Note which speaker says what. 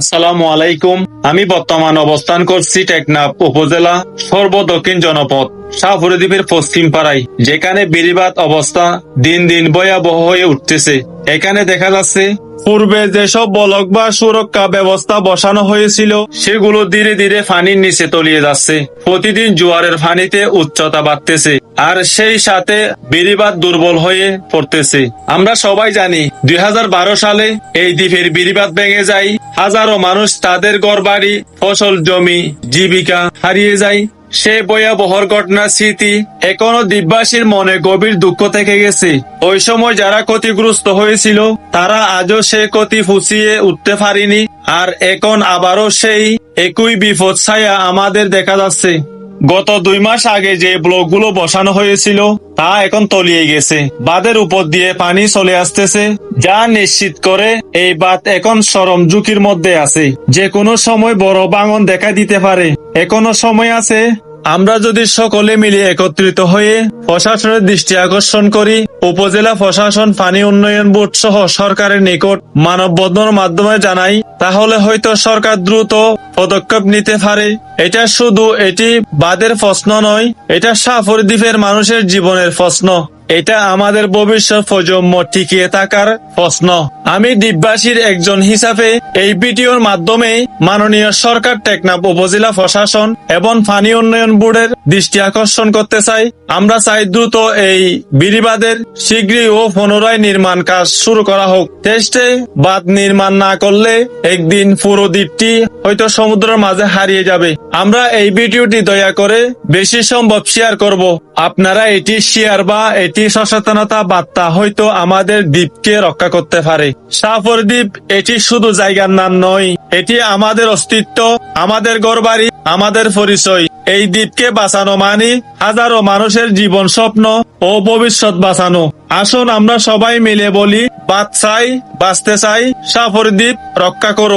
Speaker 1: আসসালামু আলাইকুম। আমি বর্তমান অবস্থান করছি টেকনাফ উপজেলা সর্বদক্ষিণ জনপদ। শাহপুরদ্বীপের পশ্চিম পাড়ায়, যেখানে বেড়িবাদ অবস্থা দিন দিন ভয়াবহ হয়ে উঠতেছে। এখানে দেখা যাচ্ছে, পূর্বে যেসব বলক বা সুরক্ষা ব্যবস্থা বসানো হয়েছিল, সেগুলো ধীরে ধীরে পানির নিচে তলিয়ে যাচ্ছে। প্রতিদিন জোয়ারের পানিতে উচ্চতা বাড়তেছে, আর সেই সাথে বেড়িবাদ দুর্বল হয়ে পড়তেছে। আমরা সবাই জানি, দুই হাজার বারো সালে এই দ্বীপের বেড়িবাদ ভেঙে যায়, হাজারো মানুষ তাদের ঘরবাড়ি, ফসল জমি, জীবিকা হারিয়ে যায়। সে ভয়াবহর ঘটনার স্মৃতি এখনও দিব্যাসীর মনে গভীর দুঃখ থেকে গেছে। ওই সময় যারা ক্ষতিগ্রস্ত হয়েছিল, তারা আজও সে ক্ষতি ফুসিয়ে উঠতে পারেনি আর এখন আবারও সেই একই বিপদ ছায়া আমাদের দেখা যাচ্ছে। গত দুই মাস আগে যে ব্লকগুলো বসানো হয়েছিল, তা এখন তলিয়ে গেছে। বাঁধের উপর দিয়ে পানি চলে আসতেছে, যা নিশ্চিত করে এই বাঁধ এখন চরম ঝুঁকির মধ্যে আছে। যে কোনো সময় বড় ভাঙন দেখা দিতে পারে। এখনও সময় আছে আমরা যদি সকলে মিলে একত্রিত হয়ে প্রশাসনের দৃষ্টি আকর্ষণ করি, উপজেলা প্রশাসন পানি উন্নয়ন বোর্ড সহ সরকারের নিকট মানববন্ধনের মাধ্যমে জানাই, তাহলে হয়তো সরকার দ্রুত পদক্ষেপ নিতে পারে। এটা শুধু এটি বাদের প্রশ্ন নয়, এটা সাফর দ্বীপের মানুষের জীবনের প্রশ্ন। এটা আমাদের ভবিষ্যৎ প্রজন্ম টিকিয়ে থাকার প্রশ্ন। আমি দ্বীপবাসীর একজন হিসাবে এই ভিডিওর মাধ্যমে মাননীয় সরকার টেকনাফ উপজেলা প্রশাসন এবং পানি উন্নয়ন বোর্ডের দৃষ্টি আকর্ষণ করতে চাই। আমরা চাই দ্রুত এই বিরিবাদের শীঘ্রই ও পুনরায় নির্মাণ কাজ শুরু করা হোক। টেস্টে বাঁধ নির্মাণ না করলে একদিন পুরো দ্বীপটি হয়তো সমুদ্রের মাঝে হারিয়ে যাবে। আমরা এই ভিডিওটি দয়া করে বেশি সম্ভব শেয়ার করব। আপনারা এটি শেয়ার বা এটি সচেতনতা বার্তা হয়তো আমাদের দ্বীপকে রক্ষা করতে পারে। সাফর দ্বীপ, এটি শুধু জায়গার নাম নয়, এটি আমাদের অস্তিত্ব, আমাদের গড়বাড়ি আমাদের পরিচয়। এই দ্বীপকে বাঁচানো মানে হাজারো মানুষের জীবন স্বপ্ন ও ভবিষ্যৎ বাঁচানো। আসুন আমরা সবাই মিলে বলি, বাদ চাই, বাঁচতে চাই, সাফর দ্বীপ রক্ষা করো।